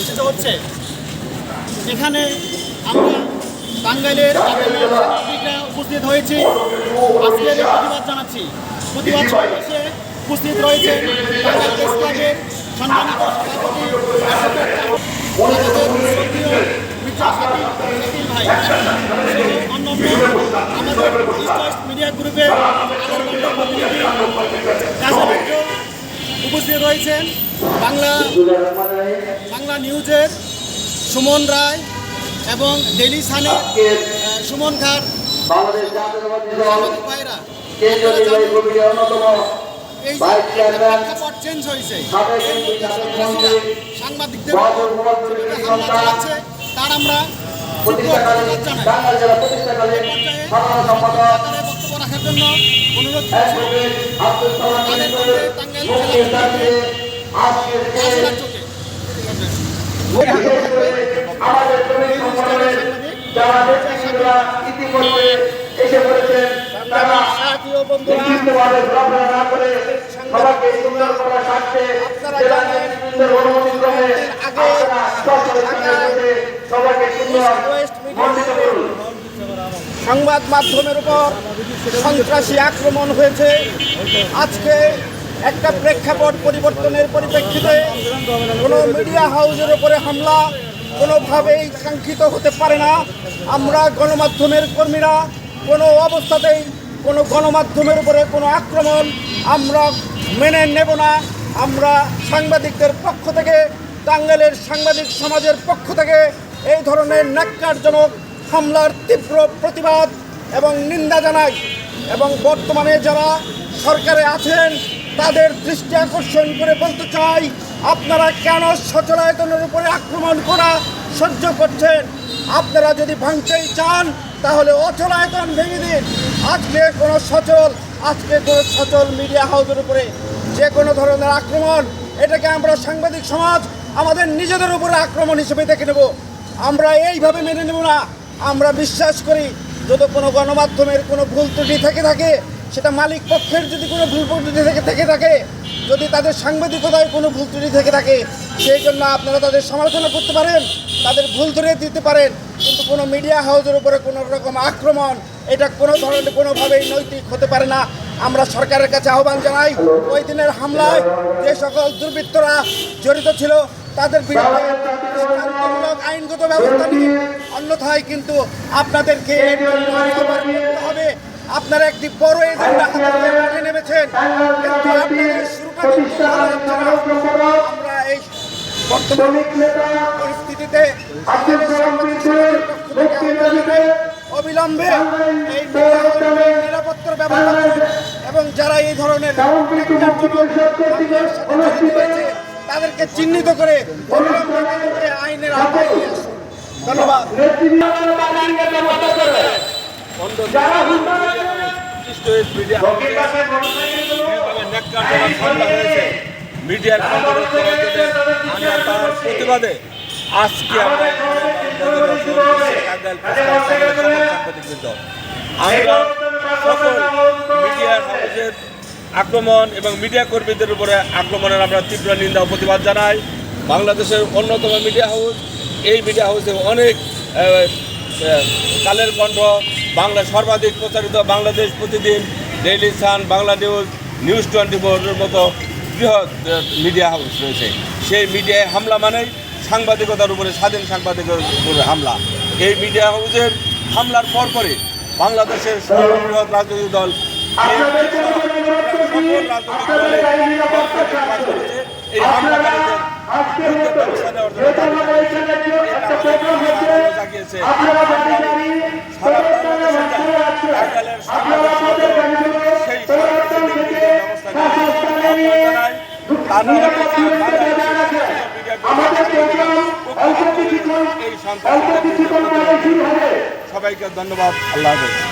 অনুষ্ঠিত হচ্ছে। এখানে আমরা টাঙ্গাইলের উপস্থিত হয়েছি। আজকের প্রতিবাদ জানাচ্ছি। প্রতিবাদ সমাবেশে উপস্থিত সম্মানিত আমাদের মিডিয়া গ্রুপের প্রতিনিধি উপস্থিত রয়েছেন বাংলা বাংলা নিউজের সুমন রায় এবং ডেলি সানের আহ, সুমন খার। ভাইরা এই যে প্রেক্ষাপট চেঞ্জ হয়েছে। সাংবাদিকদের হামলা চালাচ্ছে তার আমরা বক্তব্য রাখার জন্য অনুরোধ সবাইকে সুন্দর মণ্ডিত করুন। সংবাদ মাধ্যমের উপর সন্ত্রাসী আক্রমণ হয়েছে। আজকে একটা প্রেক্ষাপট পরিবর্তনের পরিপ্রেক্ষিতে কোনো মিডিয়া হাউসের উপরে হামলা কোনোভাবেই কাঙ্ক্ষিত হতে পারে না। আমরা গণমাধ্যমের কর্মীরা কোনো অবস্থাতেই কোনো গণমাধ্যমের উপরে কোনো আক্রমণ আমরা মেনে নেব না। আমরা সাংবাদিকদের পক্ষ থেকে, টাঙ্গাইলের সাংবাদিক সমাজের পক্ষ থেকে এই ধরনের ন্যাক্কারজনক হামলার তীব্র প্রতিবাদ এবং নিন্দা জানাই এবং বর্তমানে যারা সরকারে আছেন, তাদের দৃষ্টি আকর্ষণ করে বলতে চাই, আপনারা কেন সচলায়তনের উপরে আক্রমণ করা সহ্য করছেন? আপনারা যদি ভাঙতেই চান, তাহলে অচলায়তন ভেঙে দিন। আজকে কোনো সচল, আজকে কোনো সচল মিডিয়া হাউসের উপরে যে কোনো ধরনের আক্রমণ, এটাকে আমরা সাংবাদিক সমাজ আমাদের নিজেদের উপরে আক্রমণ হিসেবে দেখে নেব। আমরা এইভাবে মেনে নেব না। আমরা বিশ্বাস করি, যদি কোনো গণমাধ্যমের কোনো ভুল ত্রুটি থেকে থাকে, সেটা মালিক পক্ষের যদি কোনো ভুল ত্রুটি থেকে থেকে থাকে, যদি তাদের সাংবাদিকতায় কোনো ভুল ত্রুটি থেকে থাকে, সেই জন্য আপনারা তাদের সমালোচনা করতে পারেন, তাদের ভুল ধরে দিতে পারেন, কিন্তু কোনো মিডিয়া হাউসের উপরে কোনো রকম আক্রমণ, এটা কোনো ধরনের কোনোভাবেই নৈতিক হতে পারে না। আমরা সরকারের কাছে আহ্বান জানাই, ওই দিনের হামলায় যে সকল দুর্বৃত্তরা জড়িত ছিল, তাদের বিরুদ্ধে আইনগত ব্যবস্থা নিয়ে অন্যথায় কিন্তু আপনাদেরকে হবে। আপনারা একটি বড় এজেন্ডা হাতে মাঠে নেমেছেন। কিন্তু আপনাদের শুরুটা কিন্তু ভালো হচ্ছে না। আমরা এই বর্তমান পরিস্থিতিতে অবিলম্বে এই নিরাপত্তার- ব্যবস্থা এবং যারা এই ধরনের তাদেরকে চিহ্নিত করে আইনের আওতায় ধন্যবাদ। মিডিয়ার প্রতিবাদে আজকে সকল আক্রমণ এবং মিডিয়া কর্মীদের উপরে আক্রমণের আমরা তীব্র নিন্দা প্রতিবাদ জানাই বাংলাদেশের অন্যতম মিডিয়া হাউস এই মিডিয়া হাউসে অনেক কালের কণ্ঠ বাংলা সর্বাধিক প্রচারিত বাংলাদেশ প্রতিদিন Daily Sun Bangla news news twenty ফোরের মতো বৃহৎ মিডিয়া হাউস রয়েছে। সেই মিডিয়ায় হামলা মানেই সাংবাদিকতার উপরে স্বাধীন সাংবাদিকতার উপরে হামলা। এই মিডিয়া হাউসের হামলার পর পরপরই বাংলাদেশের সর্ববৃহৎ রাজনৈতিক দল এই হামলাকারীদের নিরাপত্তা, বাংলাদেশের মিডিয়া কর্মীদের এই সন্ত্রাসী সবাইকে ধন্যবাদ আল্লাহ হাফেজ।